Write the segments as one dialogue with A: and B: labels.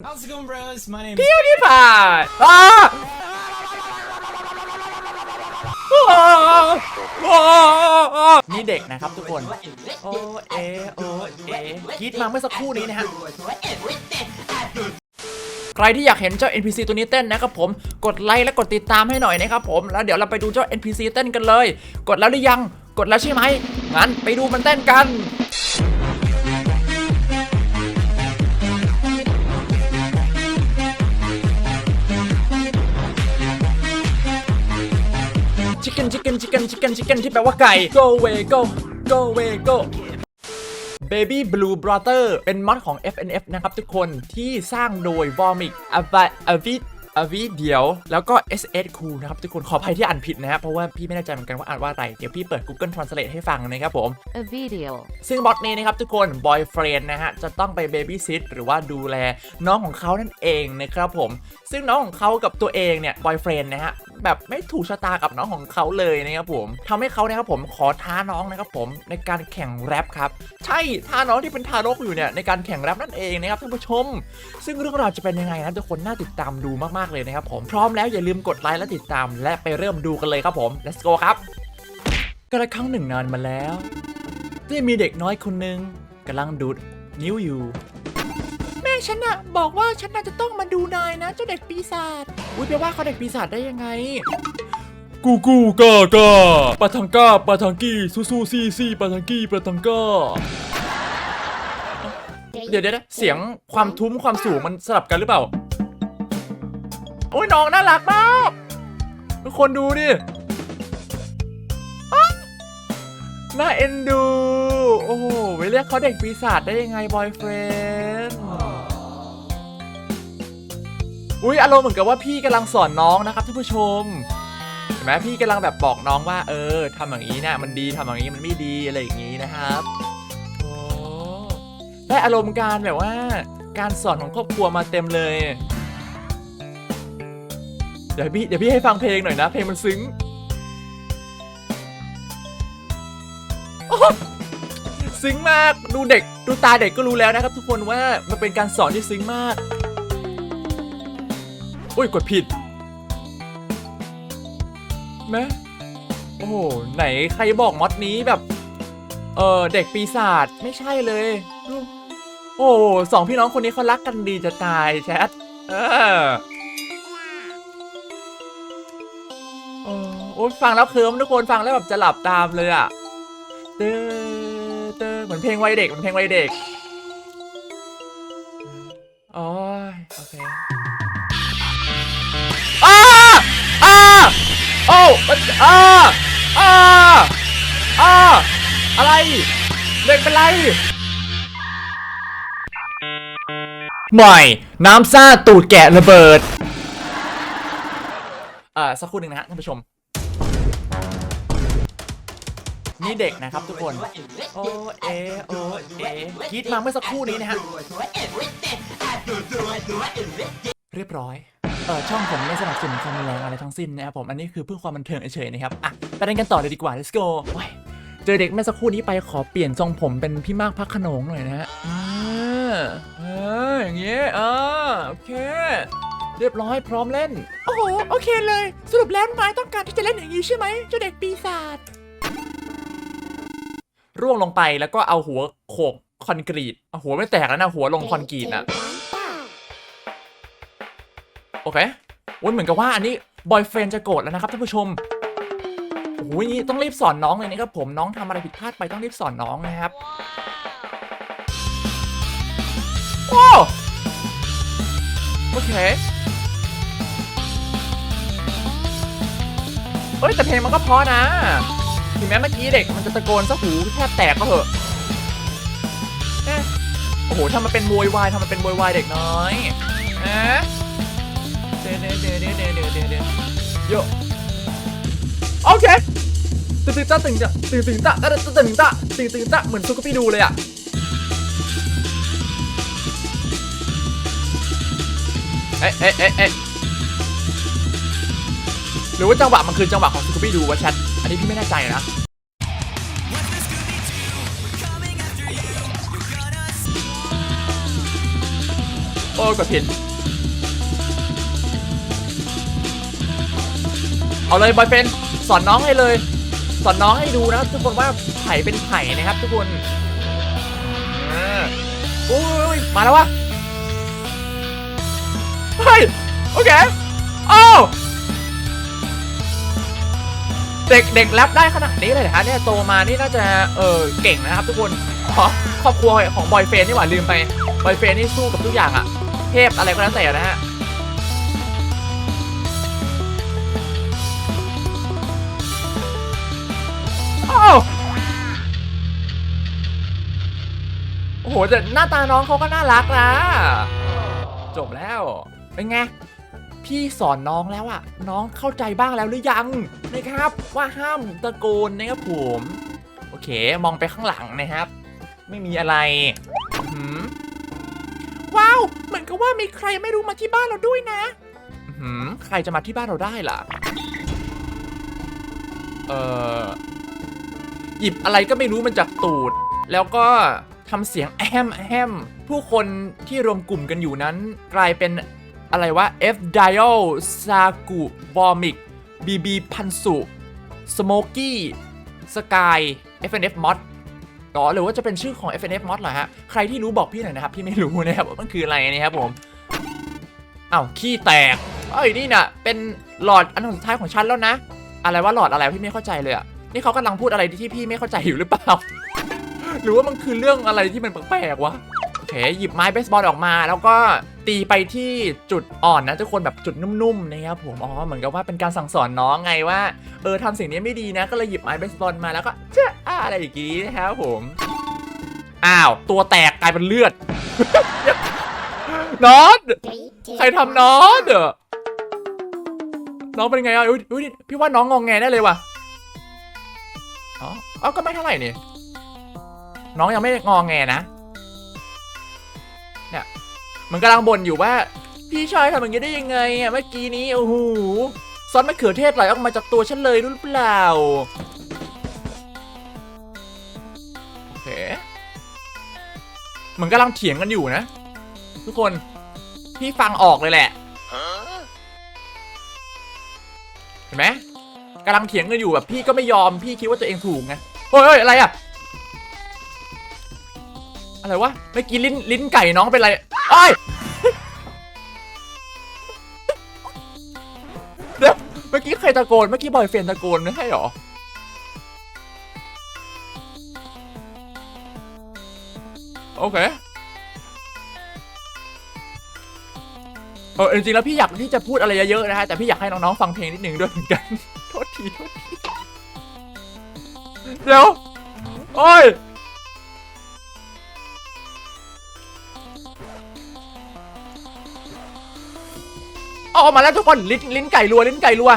A: How's it going, bros? My name
B: พิวที่ผ่านอ้านี่เด็กนะครับทุกคน โอเอโอเอกรีดมาเมื่อสักครู่นี้นะฮะ ใครที่อยากเห็นเจ้า NPC ตัวนี้เต้นนะครับผม กดไลค์และกดติดตามให้หน่อยนะครับผม แล้วเดี๋ยวเราไปดูเจ้า NPC เต้นกันเลย กดแล้วหรือยัง กดแล้วใช่ไหม งั้นไปดูมันเต้นกัน chicken chicken chicken chicken chicken ที่แปลว่าไก่ go away go go away go Baby Blue Brother เป็นมอดของ FNF นะครับทุกคนที่สร้างโดย Vomit a v a v i อวีเดียว แล้วก็ SS Cool นะครับทุกคนขออภัยที่อ่านผิดนะครับเพราะว่าพี่ไม่แน่ใจเหมือนกันว่าอ่านว่าอะไร เดี๋ยวพี่เปิด Google Translate ให้ฟังนะครับผม
C: a video
B: ซึ่งบอทนี้นะครับทุกคน boyfriend นะฮะ จะต้องไป baby sit หรือว่าดูแลน้องของเขานั่นเองนะครับผม ซึ่งน้องของเขากับตัวเองเนี่ย boyfriend นะฮะ แบบไม่ถูกชะตากับน้องของเขาเลยนะครับผมทำให้เขานะครับผมขอท้าน้องนะครับผมในการแข่งแรปครับใช่ท้าน้องที่เป็นทารกอยู่เนี่ยในการแข่งแรปนั่นเองนะครับท่านผู้ชม ซึ่งเรื่องราวจะเป็นยังไงนะทุกคนน่าติดตามดูมากๆเลยนะครับผมพร้อมแล้วอย่าลืมกดไลค์และติดตาม และไปเริ่มดูกันเลยครับผม let's go ครับกระครั้งหนึ่งนานมาแล้ว ที่มีเด็กน้อยคนหนึ่งกำลังดูดนิ้วอยู่ ฉันอะบอกว่าฉันน่าจะต้องมาดูนายนะ เจ้าเด็กปีศาจอุ้ยแปว่าเขาเด็กปีศาจได้ยังไง กูกูกากาปาทังก้าปาทังกี้ซูซูซีซีปาทังกี้ปาทังก้าเดี๋ยวเดี๋ยวนะเสียงความทุ้มความสูงมันสลับกันหรือเปล่า โอ้ยน้องน่ารักมากทุกคนดูดิน่าเอ็นดู โอ้โหไปเรียกเขาเด็กปีศาจได้ยังไงบอยเฟรน อุ้ยอารมณ์เหมือนกับว่าพี่กำลังสอนน้องนะครับท่านผู้ชมเห็นไหมพี่กำลังแบบบอกน้องว่า เออทำอย่างนี้นะมันดีทำอย่างนี้มันไม่ดีอะไรอย่างนี้นะครับโอ้ได้อารมณ์การแบบว่า การสอนของครอบครัวมาเต็มเลย เดี๋ยวพี่เดี๋ยวพี่ให้ฟังเพลงหน่อยนะ เพลงมันซึ้งซึ้งมากดูเด็กดูตาเด็กก็รู้แล้วนะครับ ทุกคนว่ามันเป็นการสอนที่ซึ้งมาก อุ้ยกดผิดแม่โอ้โหไหนใครบอกมอดนี้แบบ เออเด็กปีศาจไม่ใช่เลย โอ้สองพี่น้องคนนี้เขารักกันดีจะตายแชทเออโอ้ฟังแล้วเคิมทุกคนฟังแล้วแบบจะหลับตามเลยอะเตอเตอเหมือนเพลงวัยเด็กเหมือนเพลงวัยเด็กอ้ยโอเค โอ้มันอ้าอ้าอ้าอะไร เด็กเป็นไร ใหม่ น้ำซ่าตูดแกะระเบิดเอ่อสักครู่หนึ่งนะฮะท่านผู้ชม นี่เด็กนะครับทุกคน โอเอ โอเอกรีดมาเมื่อสักครู่นี้นะฮะ เรียบร้อย เออช่องผมไม่สนับสนุนความรุนแรงอะไรทั้งสิ้นนะครับผมอันนี้คือเพื่อความบันเทิงเฉยๆนะครับอะไปเล่นกันต่อเลยดีกว่า let's go โอ้ยเจอเด็กเมื่อสักครู่นี้ไปขอเปลี่ยนทรงผมเป็นพี่มากพักขนงหน่อยนะฮะอ่าเอออย่างเงี้ยอ่าโอเค เรียบร้อยพร้อมเล่น โอ้โหโอเคเลย สรุปแล้วนายต้องการที่จะเล่นอย่างนี้ใช่ไหมเจ้าเด็กปีศาจร่วงลงไปแล้วก็เอาหัวโขกคอนกรีตเอาหัวไม่แตกแล้วนะหัวลงคอนกรีตอะโอเควันเหมือนกับว่าอันนี้บอยเฟรนจะโกรธแล้วนะครับท่านผู้ชมโอ้ยนี่ต้องรีบสอนน้องเลยนะครับผมน้องทำอะไรผิดพลาดไปต้องรีบสอนน้องนะครับโอ้โอเคเอ้ยแต่เพลงมันก็เพอนะถึงแม้เมื่อกี้เด็กมันจะตะโกนซะหูแทบแตกก็เหอะโอ้โหทำมาเป็นโวยวายทำมาเป็นโวยวายเด็กน้อยเอ๊ะ โยโอเคตึงตึงจ้าตึงจ้าตึงตึงจ้าตึงตึงจ้าตึงตึงจ้าเหมือนซุกปี้ดูเลยอะเอ๊ะเอ๊ะเอ๊ะเอ๊ะหรือว่าจังหวะมันคือจังหวะของสกูปี้ดูวะแชทอันนี้พี่ไม่แน่ใจนะโอ้ยกดผิด เอาเลยบอยเฟนสอนน้องให้เลย สอนน้องให้ดูนะ ทุกคนว่าไผ่เป็นไผ่นะครับ ทุกคนโอ้ยมาแล้ววะเฮ้ยโอเคโอ้เด็กเด็กแรปได้ขนาดนี้เลยเหรอฮะเนี่ยโตมานี่น่าจะเออเก่งนะครับ ทุกคนขอครอบครัวของบอยเฟนนี่หว่าลืมไปบอยเฟนนี่สู้กับทุกอย่างอะเทพอะไรก็แล้วแต่นะฮะ โอ้โหแต่หน้าตาน้องเขาก็น่ารักนะจบแล้ว เป็นไง พี่สอนน้องแล้วอะน้องเข้าใจบ้างแล้วหรือยังนะครับ ว่าห้ามตะโกนนะครับผม โอเค มองไปข้างหลังนะครับ ไม่มีอะไรว้าวเหมือนกับว่ามีใครไม่รู้มาที่บ้านเราด้วยนะใครจะมาที่บ้านเราได้ล่ะ เอ่อหยิบอะไรก็ไม่รู้มันจากตูด แล้วก็ ทำเสียงแอมแอมผู้คนที่รวมกลุ่มกันอยู่นั้น กลายเป็นอะไรวะ F Dial Saku Vomix BB พันสุ Smoky Sky FNF Mod อ๋อหรือว่าจะเป็นชื่อของ FNF Mod เหรอฮะ ใครที่รู้บอกพี่หน่อยนะครับ พี่ไม่รู้นะครับว่ามันคืออะไรนะครับผมอ้าวขี้แตกเอ้ยนี่น่ะ เป็นหลอดอันสุดท้ายของฉันแล้วนะ อะไรว่าหลอดอะไรพี่ไม่เข้าใจเลยอะนี่เขากำลังพูดอะไรที่พี่ไม่เข้าใจอยู่หรือเปล่า หรือว่ามันคือเรื่องอะไรที่มันแปลกๆวะโอเคหยิบไม้เบสบอลออกมาแล้วก็ตีไปที่จุดอ่อนนะทุกคนแบบจุดนุ่มๆนะครับผมอ๋อเหมือนกับว่าเป็นการสั่งสอนน้องไงว่าเออทำสิ่งนี้ไม่ดีนะ ก็เลยหยิบไม้เบสบอลมาแล้วก็เจ้าอะไรอย่างงี้นะครับผมอ้าว ตัวแตกกลายเป็นเลือดนอตใครทำน้องเด้อน้องเป็นไงอะอุ้ยพี่ว่าน้องงองแงได้เลยว่ะ อ๋อ เอาก็ไม่เท่าไหร่นี่ น้องยังไม่งองแงนะ เนี่ย มันกำลังบ่นอยู่ว่า พี่ชายทำอย่างนี้ได้ยังไงอะเมื่อกี้นี้โอ้โหซอสมะเขือเทศไหลออกมาจากตัวฉันเลยรู้หรือเปล่า โอเค เหมือนกำลังเถียงกันอยู่นะ ทุกคน พี่ฟังออกเลยแหละ เห็นไหมกำลังเถียงกันอยู่แบบพี่ก็ไม่ยอมพี่คิดว่าตัวเองถูกไงเฮ้ยเฮ้ยอะไรอะ อะไรวะเมื่อกี้ลิ้นลิ้นไก่น้องเป็นไรเอ้ยเดี๋ยวเมื่อกี้ใครตะโกนเมื่อกี้บอยเฟนตะโกนไม่ใช่หรอโอเคเออจริงๆแล้วพี่อยากที่จะพูดอะไรเยอะๆนะฮะแต่พี่อยากให้น้องๆฟังเพลงนิดนึงด้วยเหมือนกันโทษทีโทษทีเดี๋ยวโอ้ย ออกมาแล้วทุกคนลิ้นลิ้นไก่รัวลิ้นไก่รัว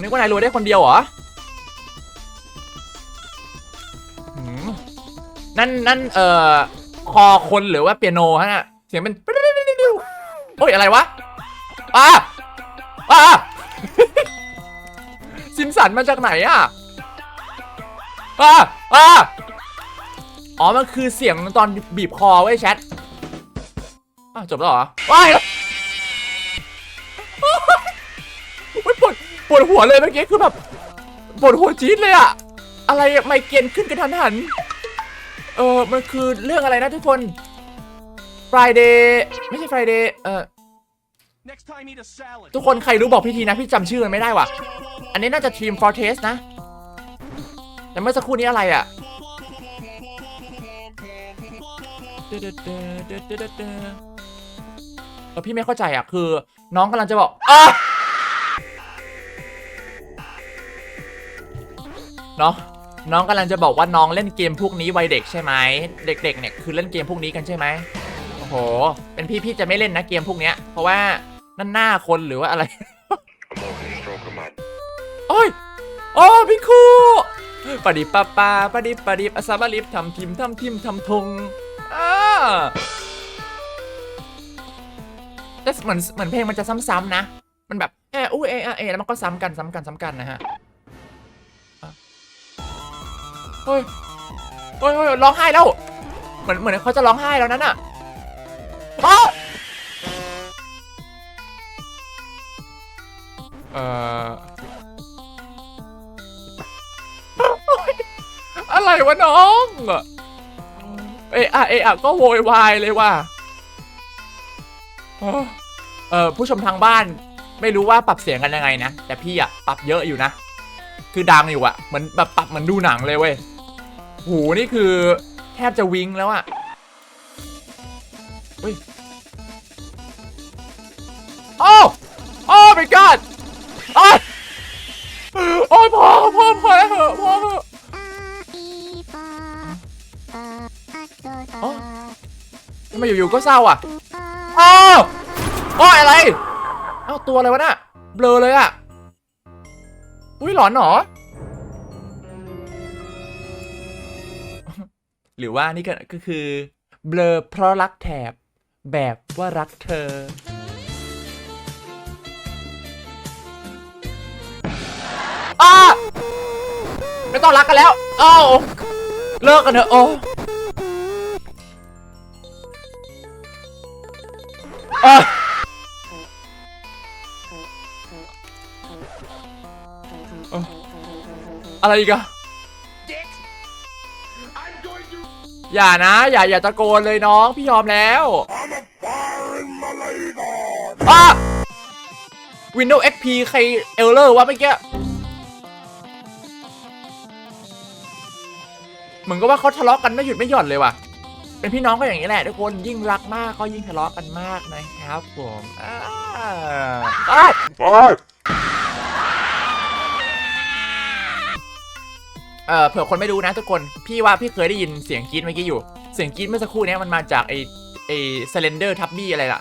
B: นึกว่านายรัวได้คนเดียวเหรอนั่นนั่นเอ่อคอคนหรือว่าเปียโนฮะเสียงเป็นโอ้ยอะไรวะอ่าอ่าซิมสันมาจากไหนอะอ่าอ่าอ๋อ มันคือเสียงตอนบีบคอไว้แชทาวจบแล้วเหรอว้ายโอ้ยปวดปวดหัวเลยเมื่อกี้คือแบบปวดหัวจี๊ดเลยอะอะไรอะไมเกรนขึ้นกระทันหัน เออมันคือเรื่องอะไรนะทุกคน Friday ไม่ใช่ Friday เอ่อ
A: Next time, eat a salad.
B: ทุกคนใครรู้บอกพี่ทีนะ พี่จำชื่อมันไม่ได้ว่ะ อันนี้น่าจะทีม Fortress นะ แต่เมื่อสักครู่นี้อะไรอะ เออพี่ไม่เข้าใจอะคือ น้องกำลังจะบอกอะน้องน้องกำลังจะบอกว่าน้องเล่นเกมพวกนี้วัยเด็กใช่ไหมเด็ก ๆ เนี่ยคือเล่นเกมพวกนี้กันใช่ไหมโอ้โห เป็นพี่พี่จะไม่เล่นนะเกมพวกเนี้ย เพราะว่านั่นหน้าคนหรือว่าอะไรโอ้ยโอ้พี่ครูปะดิปะปาปะดิปะดิปะซาบะลิบทำทิมทำทิมทำทงอ่า เหมือนเหมือนเพลงมันจะซ้ำๆนะ มันแบบเอออู้เออเออแล้วมันก็ซ้ำกันซ้ำกันซ้ำกันนะฮะเฮ้ยเฮ้ยร้องไห้แล้ว เหมือนเหมือนเขาจะร้องไห้แล้วนั่นอะเอออะไรวะน้อง เออะเออก็โวยวายเลยว่ะ เออเออผู้ชมทางบ้านไม่รู้ว่าปรับเสียงกันยังไงนะ แต่พี่อะปรับเยอะอยู่นะ คือดังอยู่อะเหมือนแบบปรับเหมือนดูหนังเลยเว้ยหูนี่คือแทบจะวิงแล้วอะเฮ้ยโอ้โอ้ my god โอ้ยโอ้ยพอพอพอแล้วเหอะพอเหอะอ๋อทำไมอยู่ๆก็เศร้าอะอ้าว โอ้ยอะไร เอ้าตัวอะไรวะน่ะเบลอเลยอะอุ้ยหลอนหรอ หรือว่านี่ก็คือเบลอเพราะรักแถบแบบว่ารักเธอ อ้าไม่ต้องรักกันแล้ว เอ้าเลิกกันเถอะโอ้อ อะไรอีกอะอย่านะ อย่าอย่าตะโกนเลยน้อง พี่ยอมแล้วอะ Windows XP ใครเอลเลอร์วะเมื่อกี้เหมือนกับว่าเขาทะเลาะกันไม่หยุดไม่หย่อนเลยว่ะเป็นพี่น้องก็อย่างนี้แหละทุกคนยิ่งรักมากก็ยิ่งทะเลาะกันมากนะครับผมอ่าอะ เออเผื่อคนไม่รู้นะทุกคนพี่ว่าพี่เคยได้ยินเสียงกรี๊ดเมื่อกี้อยู่ เสียงกรี๊ดเมื่อสักครู่เนี้ยมันมาจากไอไอเซเลนเดอร์ทับบี้อะไรล่ะ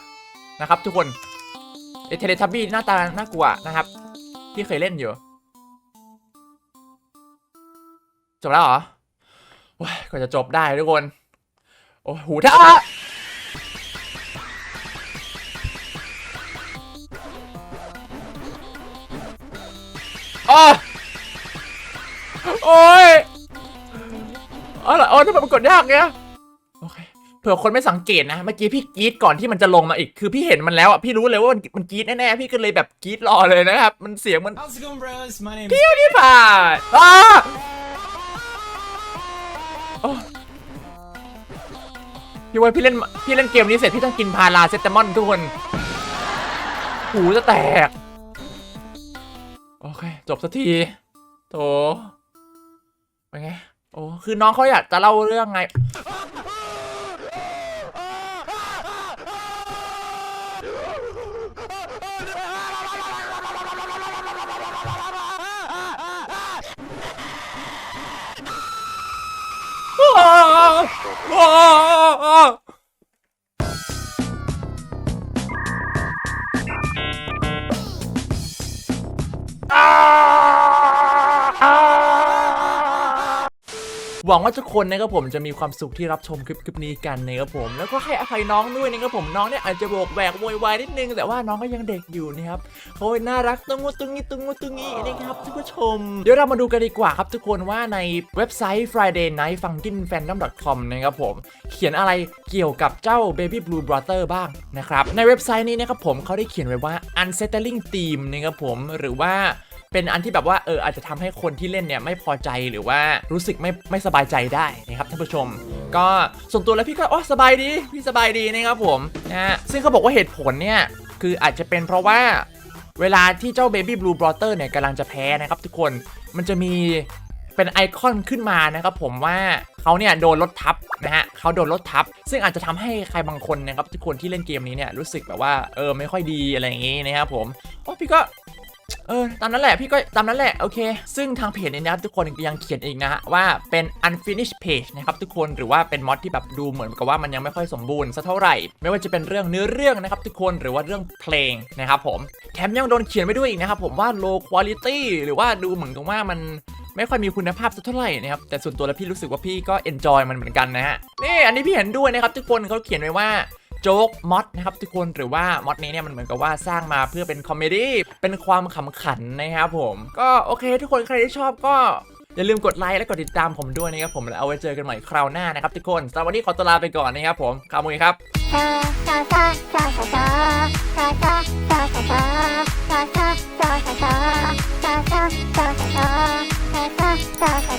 B: นะครับทุกคนไอเทเลทับบี้หน้าตาน่ากลัวนะครับพี่เคยเล่นอยู่จบแล้วเหรอว้ายกว่าจะจบได้ทุกคน โอ้หูท่าอ้อโอ้ ยอะไรอ๋อทำไมมันกดยากเงี้ยโอเคเผื่อคนไม่สังเกตนะ เมื่อกี้พี่กรีดก่อนที่มันจะลงมาอีก คือพี่เห็นมันแล้วอะ พี่รู้เลยว่ามันมันกรีดแน่ๆ พี่ก็เลยแบบกรีดรอเลยนะครับ มันเสียงมัน
C: How's it going, bros? My name
B: พิวที่ผ่านอ้าโอ้พี่ว่าพี่เล่นพี่เล่นเกมนี้เสร็จพี่ต้องกินพาราเซตามอนทุกคน หูจะแตก โอเค จบสักที โถเป็นไงโอ้คือน้องเขาอยากจะเล่าเรื่องไง หวังว่าทุกคนนะครับผมจะมีความสุขที่รับชมคลิปคลิปนี้กันนะครับผม แล้วก็ให้อภัยน้องด้วยนะครับผมน้องเนี่ยอาจจะโบกแวกโวยวายนิดนึง แต่ว่าน้องก็ยังเด็กอยู่นะครับโอ้ยน่ารักตุงงตุ้งงี้ตุงงตุ้งงี้นะครับทุกผู้ชม เดี๋ยวเรามาดูกันดีกว่าครับทุกคนว่าในเว็บไซต์ friday night funkin fandom com นะครับผม เขียนอะไรเกี่ยวกับเจ้า baby blue brother บ้างนะครับในเว็บไซต์นี้นะครับผมเขาได้เขียนไว้ว่า unsettling theme นะครับผมหรือว่า เป็นอันที่แบบว่าเอออาจจะทำให้คนที่เล่นเนี่ยไม่พอใจหรือว่ารู้สึกไม่ไม่สบายใจได้นะครับท่านผู้ชม ก็ส่วนตัวแล้วพี่ก็อ๋อสบายดีพี่สบายดีนะครับผมนะฮะซึ่งเขาบอกว่าเหตุผลเนี่ยคืออาจจะเป็นเพราะว่าเวลาที่เจ้า Baby Blue Brother เนี่ยกำลังจะแพ้นะครับทุกคนมันจะมีเป็นไอคอนขึ้นมานะครับผมว่าเขาเนี่ยโดนรถทับนะฮะเขาโดนรถทับ ซึ่งอาจจะทำให้ใครบางคนนะครับทุกคนที่เล่นเกมนี้เนี่ยรู้สึกแบบว่าเออไม่ค่อยดีอะไรอย่างงี้นะครับผมโอ้พี่ก็ เออตามนั้นแหละพี่ก็ตามนั้นแหละโอเค ซึ่งทางเพจเนี้นะครับทุกคนยังเขียนอีกนะฮะว่าเป็น unfinished page นะครับทุกคนหรือว่าเป็นมอดที่แบบดูเหมือนกับว่ามันยังไม่ค่อยสมบูรณ์สักเท่าไหร่ ไม่ว่าจะเป็นเรื่องเนื้อเรื่องนะครับทุกคนหรือว่าเรื่องเพลงนะครับผมแถมยังโดนเขียนไว้ด้วยอีกนะครับผมว่า low quality หรือว่าดูเหมือนกับว่ามันไม่ค่อยมีคุณภาพสักเท่าไหร่นะครับแต่ส่วนตัวแล้วพี่รู้สึกว่าพี่ก็ enjoy มันเหมือนกันนะฮะนี่อันนี้พี่เห็นด้วยนะครับทุกคนเขาเขียนไว้ว่า โจ๊กมอดนะครับทุกคนหรือว่ามอดนี้เนี่ยมันเหมือนกับว่าสร้างมาเพื่อเป็นคอมเมดี้เป็นความขำขันนะครับผม ก็โอเค ทุกคนใครที่ชอบก็อย่าลืมกดไลค์และกดติดตามผมด้วยนะครับผมแล้วเอาไว้เจอกันใหม่คราวหน้านะครับทุกคนสวัสดีขอตัวลาไปก่อนนะครับผมคามุยครับ